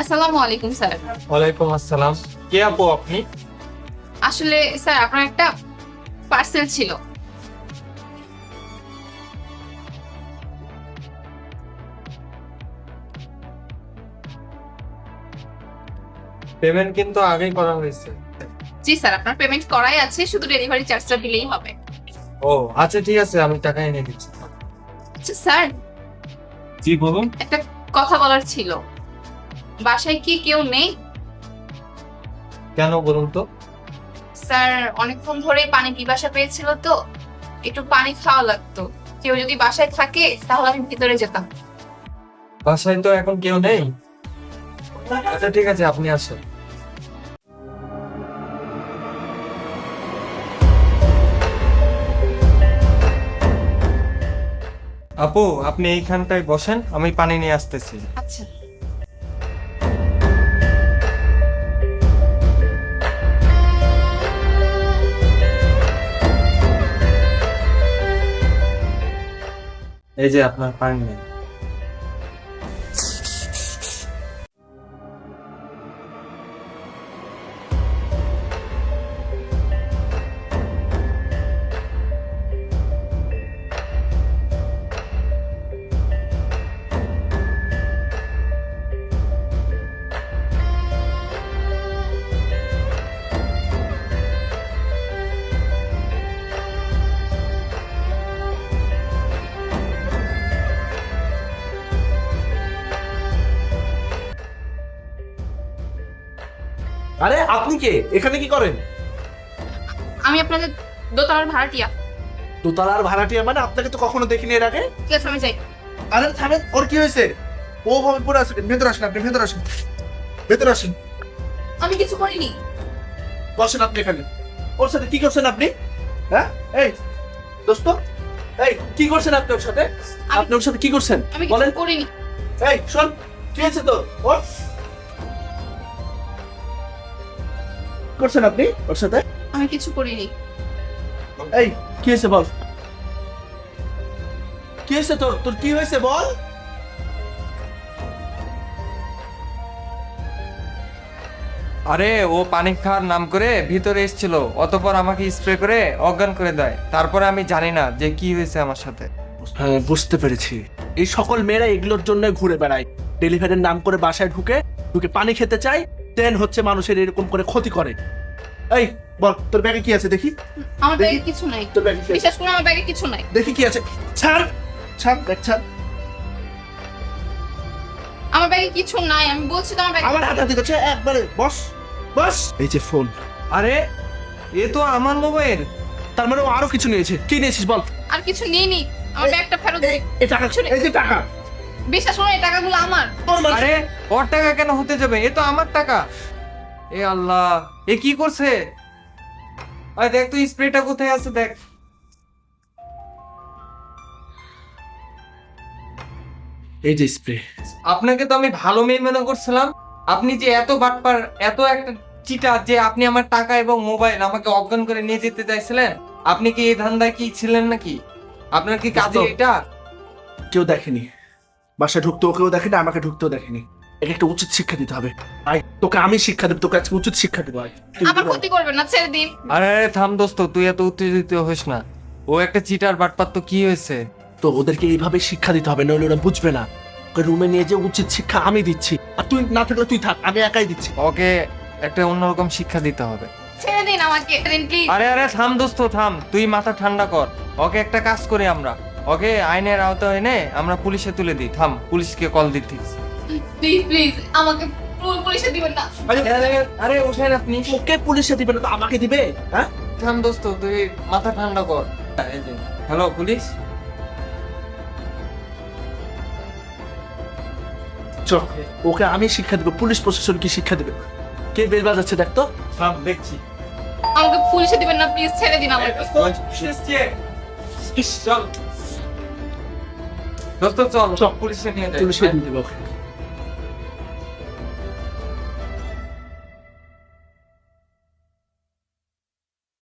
আসসালামু আলাইকুম স্যার। ওয়ালাইকুম আসসালাম। কে আপু আপনি? আসলে স্যার আপনার একটা পার্সেল ছিল। পেমেন্ট কিন্তু আগেই করা হয়েছে। জি স্যার আপনার পেমেন্ট করাই আছে শুধু ডেলিভারি চার্জটা দিলেই হবে। ও আচ্ছা ঠিক আছে আমি টাকা এনে দিচ্ছি। আচ্ছা স্যার। জি বলুন। একটা কথা বলার ছিল। বাসায় কি কেউ নেই? কেন বলুন তো? স্যার অনেকক্ষণ ধরে পানি পিপাসা পেয়েছিল তো। একটু পানি খাওয়া লাগতো। কেউ যদি বাসায় থাকে তাহলে আমি ভিতরে যেতাম। বাসায় তো এখন কেউ নেই। আচ্ছা ঠিক আছে আপনি আসেন। আপু আপনি এইখানটায় বসেন আমি পানি নিয়ে আসতেছি। আচ্ছা। এই যে আপনার পানি নেই। আরে আপনি কে? এখানে কি করেন? আমি আপনাদের দোতলার ভাড়াটিয়া। দোতলার ভাড়াটিয়া মানে আপনাকে তো কখনো দেখিনি এর আগে? ঠিক আছে আমি যাই। আরে থামেন ওর কি হয়েছে? ও ভাবে পড়ে আসেন ভেতরে আসেন আপনি ভেতরে আসেন। ভেতরে আসেন। আমি কিছু করিনি। বসেন আপনি এখানে। ওর সাথে কি করছেন আপনি? হ্যাঁ? এই দোস্ত এই কি করছেন আপনি ওর সাথে? আপনি ওর সাথে কি করছেন? আমি বলেন। কিছু করিনি। এই শোন কি হয়েছে তো ওর করছেন আপনি ওর সাথে? আমি কিছু করিনি। এই কি হয়েছে বল? কি হয়েছে তোর? তোর কি হয়েছে বল? আরে ও পানি খাওয়ার নাম করে ভিতরে এসেছিল। অতপর আমাকে স্প্রে করে অজ্ঞান করে দেয়। তারপরে আমি জানি না যে কি হয়েছে আমার সাথে। হ্যাঁ বুঝতে পেরেছি। এই সকল মেয়েরা এগুলোর জন্য ঘুরে বেড়ায়। ডেলিভারির নাম করে বাসায় ঢুকে ঢুকে পানি খেতে চায় দেন হচ্ছে মানুষের এরকম করে ক্ষতি করে। এই বল তোর ব্যাগে কি আছে দেখি? আমার ব্যাগে কিছু নাই। তোর ব্যাগে বিশ্বাস করুন আমার ব্যাগে কিছু নাই। দেখি কি আছে। ছাড় ছাড় দেখ ছাড়। আমার ব্যাগে কিছু নাই আমি বলছি তো আমার ব্যাগে আমার হাতে হাতে করছে একবারে বস বস। এই যে ফোন। আরে এ তো আমার মোবাইল। তার মানে ও আরও কিছু নিয়েছে। কি নিয়েছিস বল? আর কিছু নিয়ে নি আমার ব্যাগটা ফেরত দিন এই টাকা এই যে টাকা। বিশ্বাস করুন এই টাকাগুলো আমার। আরে ওর টাকা কেন হতে যাবে? এ তো আমার টাকা। এ আল্লাহ এ কি করছে? আরে দেখ তো স্প্রেটা কোথায় আছে দেখ। এই যে স্প্রে। আপনাকে তো আমি ভালো মেয়ে মনে করছিলাম। আপনি যে এত বাটপার এত একটা চিটা যে আপনি আমার টাকা এবং মোবাইল আমাকে অজ্ঞান করে নিয়ে যেতে চাইছিলেন আপনি কি এই ধান্দায় কি ছিলেন নাকি? আপনার কি কাজে এটা? কেউ দেখেনি। বাসায় ঢুকতেও কেউ দেখেনি আমাকে ঢুকতেও দেখেনি। একে একটা উচিত শিক্ষা দিতে হবে। আয় তোকে আমি শিক্ষা দেবো তোকে আজকে উচিত শিক্ষা দেবো আয়। তুই আমার ক্ষতি করবেন না ছেড়ে দিন। আরে আরে থাম দোস্ত তুই এত উত্তেজিত হোস না। ও একটা চিটার বাটপার তো কি হয়েছে? তো ওদেরকে এইভাবে শিক্ষা দিতে হবে নইলে ওরা বুঝবে না। ওকে রুমে নিয়ে যে উচিত শিক্ষা আমি দিচ্ছি। আর তুই না থাকলে তুই থাক আমি একাই দিচ্ছি। ওকে একটা অন্যরকম শিক্ষা দিতে হবে। ছেড়ে দিন আমাকে দিন প্লিজ আরে আরে থাম দোস্ত থাম। তুই মাথা ঠান্ডা কর। ওকে একটা কাজ করি আমরা। ওকে আইনের আওতায় এনে আমরা পুলিশে তুলে দিই। থাম পুলিশকে কল দিচ্ছিস প্লিজ প্লিজ আমাকে পুলিশে দিবেন না। আরে আরে আপনি। ওকে পুলিশে দিবে না তো আমাকে দিবে? হ্যাঁ? থাম দোস্ত তুই মাথা ঠান্ডা কর। হ্যালো পুলিশ চল ওকে আমি শিক্ষা দেবো পুলিশ প্রশাসন কি শিক্ষা দেবে? কে বেল বাজাচ্ছে দেখ তো? থাম দেখছি। আমাকে পুলিশে দিবেন না প্লিজ ছেড়ে দিন আমাকে। চল। দোস্ত চল। পুলিশে নিয়ে যাই পুলিশে নিয়ে দেবো ওকে।